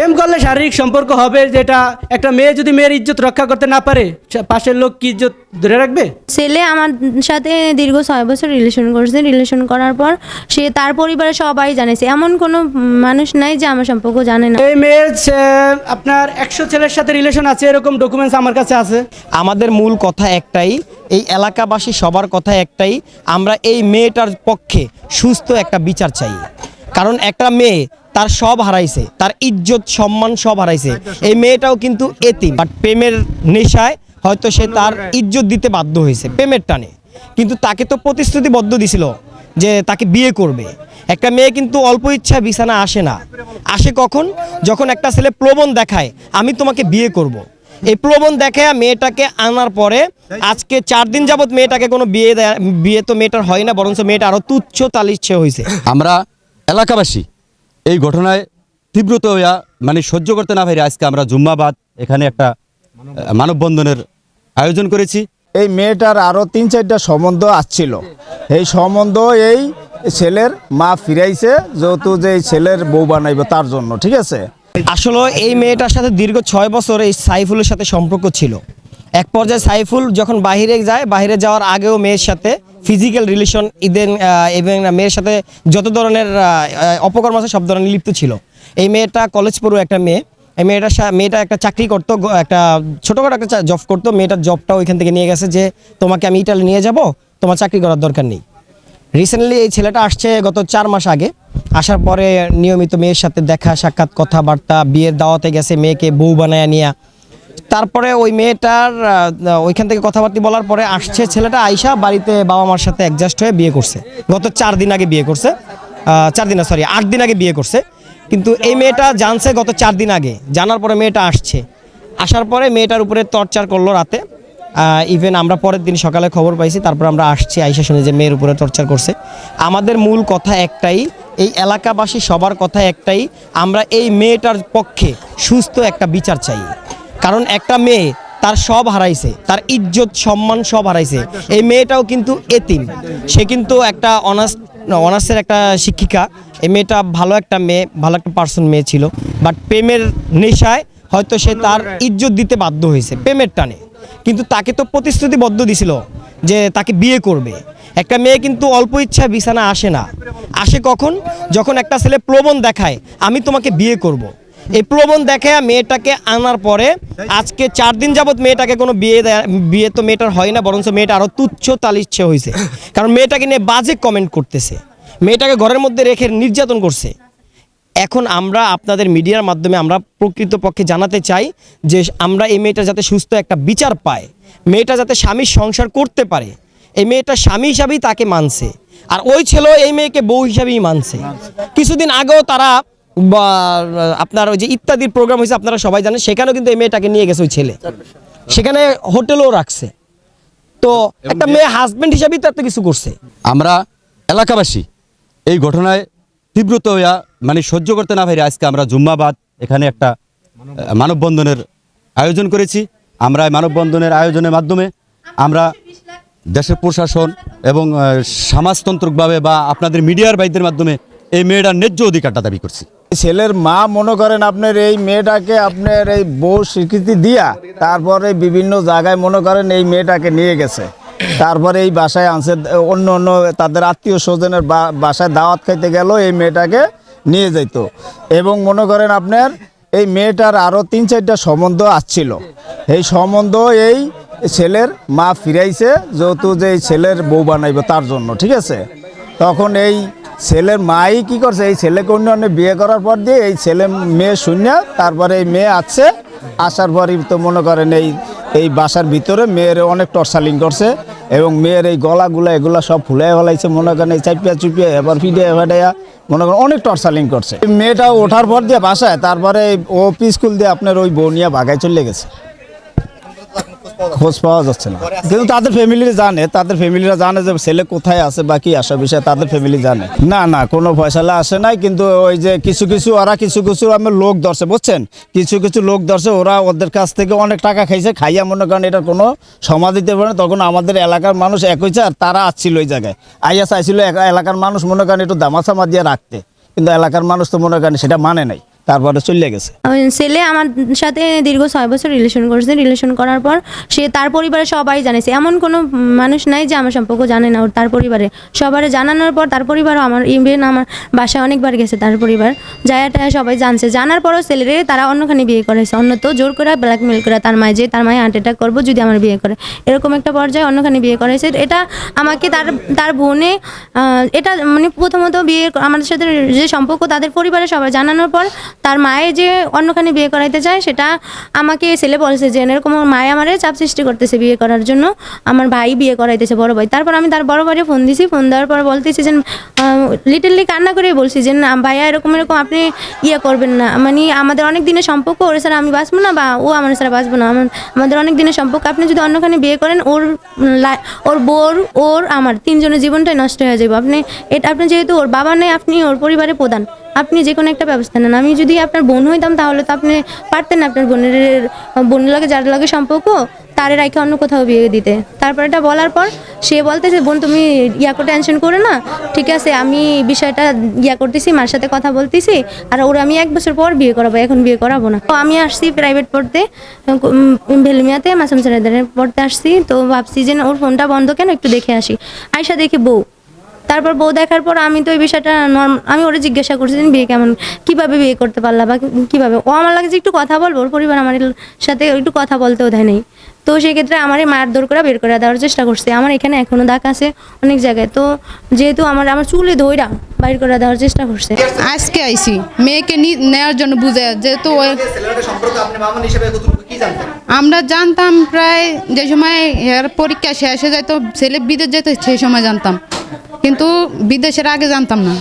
প্রেম করলে শারীরিক সম্পর্ক হবে যেটা একটা মেয়ে যদি মেয়ের ইজ্জত রক্ষা করতে না পারে পাশের লোক কি ইজ্জত ধরে রাখবে? ছেলে আমার সাথে দীর্ঘ ছয় বছর রিলেশন করছে। রিলেশন করার পর সে তার পরিবারে সবাই জানেছে এমন কোনো মানুষ নাই যে আমার সম্পর্ক জানে না। এই মেয়ের আপনার একশো ছেলের সাথে রিলেশন আছে এরকম ডকুমেন্টস আমার কাছে আছে। আমাদের মূল কথা একটাই এই এলাকাবাসী সবার কথা একটাই আমরা এই মেয়েটার পক্ষে সুস্থ একটা বিচার চাই। কারণ একটা মেয়ে তার সব হারাইছে, তার ইজ্জত, সম্মান সব হারাইছে। এই মেয়েটাও কিন্তু এতিম। বাট প্রেমের নেশায় হয়তো সে তার ইজ্জত দিতে বাধ্য হয়েছে, প্রেমের টানে। কিন্তু তাকে তো প্রতিশ্রুতিবদ্ধ দিছিল যে তাকে বিয়ে করবে। একটা মেয়ে কিন্তু অল্প ইচ্ছা বিছানা আসে না। আসে কখন? যখন একটা ছেলে প্রবণ দেখায়, আমি তোমাকে বিয়ে করব। এই প্রবণ দেখায় মেয়েটাকে আনার পরে আজকে চার দিন যাবৎ মেয়েটাকে কোনো বিয়ে বিয়ে তো মেয়েটার হয় না, বরঞ্চ মেয়েটা আরও তুচ্ছ তালিচ্ছে হয়েছে আমরা এলাকাবাসী এই ঘটনায় তীব্রত হইয়া মানে সহ্য করতে না পারি আজকে আমরা জুম্মাবাদ এখানে একটা মানববন্ধনের আয়োজন করেছি। এই মেয়েটার আরও তিন চারটা সম্বন্ধ আসছিল। এই সম্বন্ধ এই ছেলের মা ফিরাইছে যেহেতু যে এই ছেলের বউ বানাইবে তার জন্য ঠিক আছে? আসলে এই মেয়েটার সাথে দীর্ঘ ছয় বছর এই সাইফুলের সাথে সম্পর্ক ছিল। এক পর্যায়ে সাইফুল যখন বাইরে যায় বাইরে যাওয়ার আগেও মেয়ের সাথে ফিজিক্যাল রিলেশন ইদেন এবং মেয়ের সাথে যত ধরনের অপকর্ম আছে, সব ধরনের লিপ্ত ছিল। এই মেয়েটা কলেজ পড়ুয়া একটা মেয়ে। এই মেয়েটার সা- মেয়েটা একটা চাকরি করতো একটা ছোটোখাটো একটা জব করতো। মেয়েটার জবটা ওইখান থেকে নিয়ে গেছে যে, তোমাকে আমি ইটালি নিয়ে যাব, তোমার চাকরি করার দরকার নেই। রিসেন্টলি এই ছেলেটা আসছে গত চার মাস আগে। আসার পরে নিয়মিত মেয়ের সাথে দেখা, সাক্ষাৎ, কথাবার্তা, বিয়ের দাওয়াতে গেছে মেয়েকে বউ বানায় নিয়ে। তারপরে ওই মেয়েটার ওইখান থেকে কথাবার্তা বলার পরে আসছে ছেলেটা আইসা বাড়িতে বাবা মার সাথে অ্যাডজাস্ট হয়ে বিয়ে করছে। গত চার দিন আগে বিয়ে করছে। চার দিন সরি আট দিন আগে বিয়ে করছে। কিন্তু এই মেয়েটা জানছে গত চার দিন আগে। জানার পরে মেয়েটা আসছে। আসার পরে মেয়েটার উপরে টর্চার করল রাতে। ইভেন আমরা পরের দিন সকালে খবর পাইছি, তারপর আমরা আসছি, আইসা শুনে যে মেয়ের উপরে টর্চার করছে। আমাদের মূল কথা একটাই, এই এলাকাবাসী সবার কথা একটাই, আমরা এই মেয়েটার পক্ষে সুস্থ একটা বিচার চাই। কারণ একটা মেয়ে তার সব হারাইছে, তার ইজ্জত, সম্মান সব হারাইছে। এই মেয়েটাও কিন্তু এতিম। সে কিন্তু একটা অনার্স অনার্সের একটা শিক্ষিকা। এই মেয়েটা ভালো একটা মেয়ে, ভালো একটা পার্সন মেয়ে ছিল। বাট প্রেমের নেশায় হয়তো সে তার ইজ্জত দিতে বাধ্য হয়েছে, প্রেমের টানে। কিন্তু তাকে তো প্রতিশ্রুতিবদ্ধ দিছিল যে তাকে বিয়ে করবে। একটা মেয়ে কিন্তু অল্প ইচ্ছা বিছানা আসে না। আসে কখন? যখন একটা ছেলে প্রবণ দেখায়, আমি তোমাকে বিয়ে করব। এই প্রবণ দেখে মেয়েটাকে আনার পরে আজকে চার দিন যাবত মেয়েটাকে কোনো বিয়ে বিয়ে তো মেয়েটার হয় না, বরঞ্চ মেয়েটা আরও তুচ্ছ তালিচ্ছে হয়েছে কারণ মেয়েটাকে নিয়ে বাজে কমেন্ট করতেছে। মেয়েটাকে ঘরের মধ্যে রেখে নির্যাতন করছে। এখন আমরা আপনাদের মিডিয়ার মাধ্যমে আমরা প্রকৃতপক্ষে জানাতে চাই যে আমরা এই মেয়েটা যাতে সুস্থ একটা বিচার পায়, মেয়েটা যাতে স্বামীর সংসার করতে পারে, এই মেয়েটা স্বামী হিসাবেই তাকে মানছে। আর ওই ছেলেও এই মেয়েকে বউ হিসাবেই মানছে। কিছুদিন আগেও তারা বা, আপনার ওই যে ইত্যাদির প্রোগ্রাম হয়েছে আপনারা সবাই জানেন সেখানেও কিন্তু এই মেয়েটাকে নিয়ে গেছে ওই ছেলে। সেখানে হোটেলও রাখছে। তো একটা মেয়ে হাজবেন্ড হিসাবেই তো এত কিছু করছে। আমরা এলাকাবাসী এই ঘটনায় তীব্রত হইয়া মানে সহ্য করতে না পারি আজকে আমরা জুম্মাবাদ এখানে একটা মানববন্ধনের আয়োজন করেছি। আমরা এই মানববন্ধনের আয়োজনের মাধ্যমে আমরা দেশের প্রশাসন এবং সমাজতান্ত্রিকভাবে বা আপনাদের মিডিয়ার বাইদের মাধ্যমে এই মেয়েটার ন্যায্য অধিকারটা দাবি করছি। ছেলের মা মনে করেন আপনার এই মেয়েটাকে আপনার এই বউ স্বীকৃতি দিয়া তারপরে বিভিন্ন জায়গায় মনে করেন এই মেয়েটাকে নিয়ে গেছে। তারপরে এই বাসায় আনছে, অন্য অন্য তাদের আত্মীয় স্বজনের বাসায় দাওয়াত খাইতে গেল, এই মেয়েটাকে নিয়ে যেত এবং মনে করেন আপনার এই মেয়েটার আরও তিন চারটা সম্বন্ধ আসছিল। এই সম্বন্ধ এই ছেলের মা ফিরাইছে, যেহেতু যে ছেলের বউ বানাইবে তার জন্য, ঠিক আছে? তখন এই ছেলের মাই কি করছে? এই ছেলেকে অন্য অন্য বিয়ে করার পর দিয়ে এই ছেলে মেয়ে শূন্য, তারপরে এই মেয়ে আসছে আসার পরই তো মনে করেন এই এই বাসার ভিতরে মেয়ের অনেক টর্চালিং করছে এবং মেয়ের এই গলাগুলা, এগুলা সব ফুলাই ফেলাইছে। মনে করেন এই চাপিয়া চুপিয়া, এবার ফিডে ফেডাইয়া মনে করেন অনেক টর্চালিং করছে। মেয়েটা ওঠার পর দিয়ে বাসায়, তারপরে ও স্কুল দিয়ে আপনার ওই বনিয়া বাগায় চলে গেছে। খোঁজ পাওয়া যাচ্ছে না। কিন্তু তাদের ফ্যামিলি জানে তাদের ফ্যামিলিরা জানে যে ছেলে কোথায় আছে বা কি আসা বিষয়ে তাদের ফ্যামিলি জানে। না না কোনো ফয়সালা আসে নাই কিন্তু ওই যে কিছু কিছু ওরা কিছু কিছু আমার লোক ধরছে বুঝছেন? কিছু কিছু লোক ধরছে ওরা ওদের কাছ থেকে অনেক টাকা খাইছে খাইয়া মনে করেন এটা কোনো সমাধি দিতে পারে না। তখন আমাদের এলাকার মানুষ এক হয়েছে আর তারা আসছিল ওই জায়গায়। আইয়া চাইছিল এলাকার মানুষ মনে করেন একটু দামাচামা দিয়ে রাখতে। কিন্তু এলাকার মানুষ তো মনে করেন সেটা মানে নাই। তারপরে চলে গেছে। ছেলে আমার সাথে দীর্ঘ ছয় বছর রিলেশন করেছে। রিলেশন করার পর সে তার পরিবারে সবাই জানেছে এমন কোনো মানুষ নাই যে আমার সম্পর্ক জানে না ওর তার পরিবারে। সবারে জানানোর পর তার পরিবারও আমার ইভেন আমার বাসায় অনেকবার গেছে তার পরিবার। যায়াটা সবাই জানছে। জানার পরও ছেলেরে তারা অন্যখানে বিয়ে করেছে। অন্য তো জোর করে ব্ল্যাকমেল করে তার মায়ে যে তার মায়ে হার্ট অ্যাটাক করব যদি আমার বিয়ে করে। এরকম একটা পর্যায়ে অন্যখানে বিয়ে করেছে। এটা আমাকে তার তার বোনে এটা মানে প্রথমত বিয়ে আমাদের সাথে যে সম্পর্ক তাদের পরিবারে সবাই জানানোর পর তার মায়ে যে অন্যখানে বিয়ে করাইতে চায়, সেটা আমাকে ছেলে বলছে যে, এরকম মায়ে আমারে চাপ সৃষ্টি করতেছে বিয়ে করার জন্য। আমার ভাই বিয়ে করাইতেছে বড় ভাই। তারপর আমি তার বড় ভাইয়ে ফোন দিছি। ফোন দেওয়ার পর বলতেছি যে লিটেললি কান্না করে বলছি যে, না, ভাইয়া, এরকম এরকম আপনি ইয়ে করবেন না। মানে আমাদের অনেক দিনের সম্পর্ক, ওর ছাড়া আমি বাঁচবো না বা ও আমার ছাড়া বাঁচবো না। আমাদের অনেক দিনের সম্পর্ক। আপনি যদি অন্যখানে বিয়ে করেন, ওর ওর বোর, ওর, আমার তিনজনের জীবনটাই নষ্ট হয়ে যাবে আপনি, এটা, আপনি যেহেতু ওর বাবা নেই, আপনি ওর পরিবারে প্রধান। আপনি যে কোনো একটা ব্যবস্থা নেন। আমি যদি আপনার বোন হইতাম তাহলে তো আপনি পারতেন না আপনার বোনের বোনের লাগে, যার লাগে সম্পর্ক, তারে রাখে অন্য কোথাও বিয়ে দিতে। তারপর এটা বলার পর সে বলতেছে বোন, তুমি ইয়া করে টেনশন করে না। ঠিক আছে, আমি বিষয়টা ইয়া করতেছি, মার সাথে কথা বলতেছি, আর ওর আমি এক বছর পর বিয়ে করাবো, এখন বিয়ে করাবো না। তো আমি আসছি প্রাইভেট পড়তে ভেলমিয়াতে, মাসাম সারাদের পড়তে আসছি। তো ভাবছি যে ওর ফোনটা বন্ধ কেন? একটু দেখে আসি। আয়সা দেখি বউ। তারপর বউ দেখার পর আমি তো এই বিষয়টা নর্ম আমি ওরা জিজ্ঞাসা করছি যে বিয়ে কেমন কীভাবে বিয়ে করতে পারলা বা কীভাবে? ও আমার লাগে যে একটু কথা বলব ওর পরিবার আমার সাথে একটু কথা বলতেও দেয় নেই। তো সেক্ষেত্রে আমারই মার দৌড় করে বের করে দেওয়ার চেষ্টা করছে। আমার এখানে এখনও দাগ আছে অনেক জায়গায়। তো যেহেতু আমার আমার চুলে ধইরা বাইর করে দেওয়ার চেষ্টা করছে। আজকে আইছি। মেয়েকে নি- নেওয়ার জন্য বুঝে যেহেতু ওই আমরা জানতাম প্রায় যে সময় এর পরীক্ষা শেষ হয়ে যেত ছেলে বিদেশ যেত সেই সময় জানতাম। কিন্তু বিদেশের আগে জানতাম না।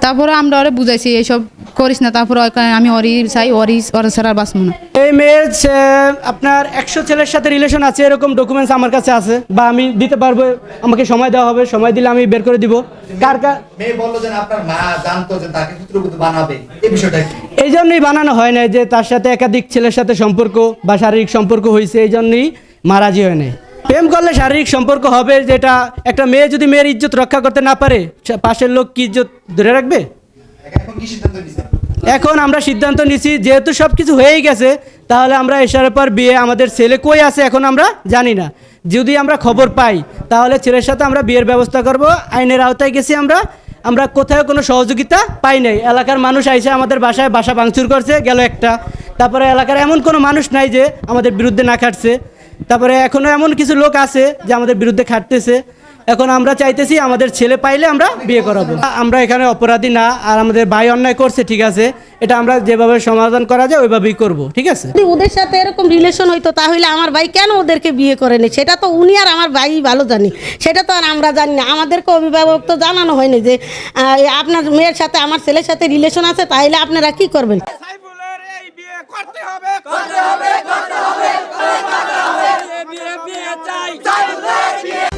তারপরে আমরা ওরে বুঝাইছি এইসব করিস না। তারপরে আমি অরি চাই অরি ওর ছাড়া আর বাঁচবো না। এই মেয়ের ছে- আপনার একশো ছেলের সাথে রিলেশন আছে এরকম ডকুমেন্টস আমার কাছে আছে। বা আমি দিতে পারব আমাকে সময় দেওয়া হবে সময় দিলে আমি বের করে দিব। কার কার মেয়ে বলল যে আপনার মা জানতো যে তাকে পুত্রবধূ বানাবে। এই বিষয়টা কি? এই জন্যই বানানো হয় না যে তার সাথে একাধিক ছেলের সাথে সম্পর্ক বা শারীরিক সম্পর্ক হয়েছে এই জন্যই মারাজি হয় নাই। প্রেম করলে শারীরিক সম্পর্ক হবে যেটা একটা মেয়ে যদি মেয়ের ইজ্জত রক্ষা করতে না পারে পাশের লোক কি ইজ্জত ধরে রাখবে? এখন আমরা সিদ্ধান্ত নিছি, যেহেতু সব কিছু হয়েই গেছে, তাহলে আমরা এসার পর বিয়ে, আমাদের ছেলে কই আছে এখন আমরা জানি না। যদি আমরা খবর পাই, তাহলে ছেলের সাথে আমরা বিয়ের ব্যবস্থা করব, আইনের আওতায় গেছি আমরা আমরা কোথাও কোনো সহযোগিতা পাই নাই। এলাকার মানুষ আইসে আমাদের বাসায় বাসা ভাঙচুর করছে, গেল একটা। তারপরে এলাকার এমন কোনো মানুষ নাই যে আমাদের বিরুদ্ধে না খাটছে। তারপরে এখনও এমন কিছু লোক আছে যে আমাদের বিরুদ্ধে খাটতেছে। এখন আমরা চাইতেছি আমাদের ছেলে পাইলে আমরা বিয়ে করাবো। আমরা এখানে অপরাধী না আর আমাদের ভাই অন্যায় করছে ঠিক আছে। এটা আমরা যেভাবে সমাধান করা যায় ওইভাবেই করব ঠিক আছে? যদি ওদের সাথে এরকম রিলেশন হইতো তাহলে আমার ভাই কেন ওদেরকে বিয়ে করেনি? সেটা তো উনি আর আমার ভাই ভালো জানি। সেটা তো আর আমরা জানি না। আমাদেরকে অভিভাবক তো জানানো হয়নি যে আপনার মেয়ের সাথে আমার ছেলের সাথে রিলেশন আছে তাহলে আপনারা কি করবেন? করতে হবে করতে হবে করতে হবে। Yeah.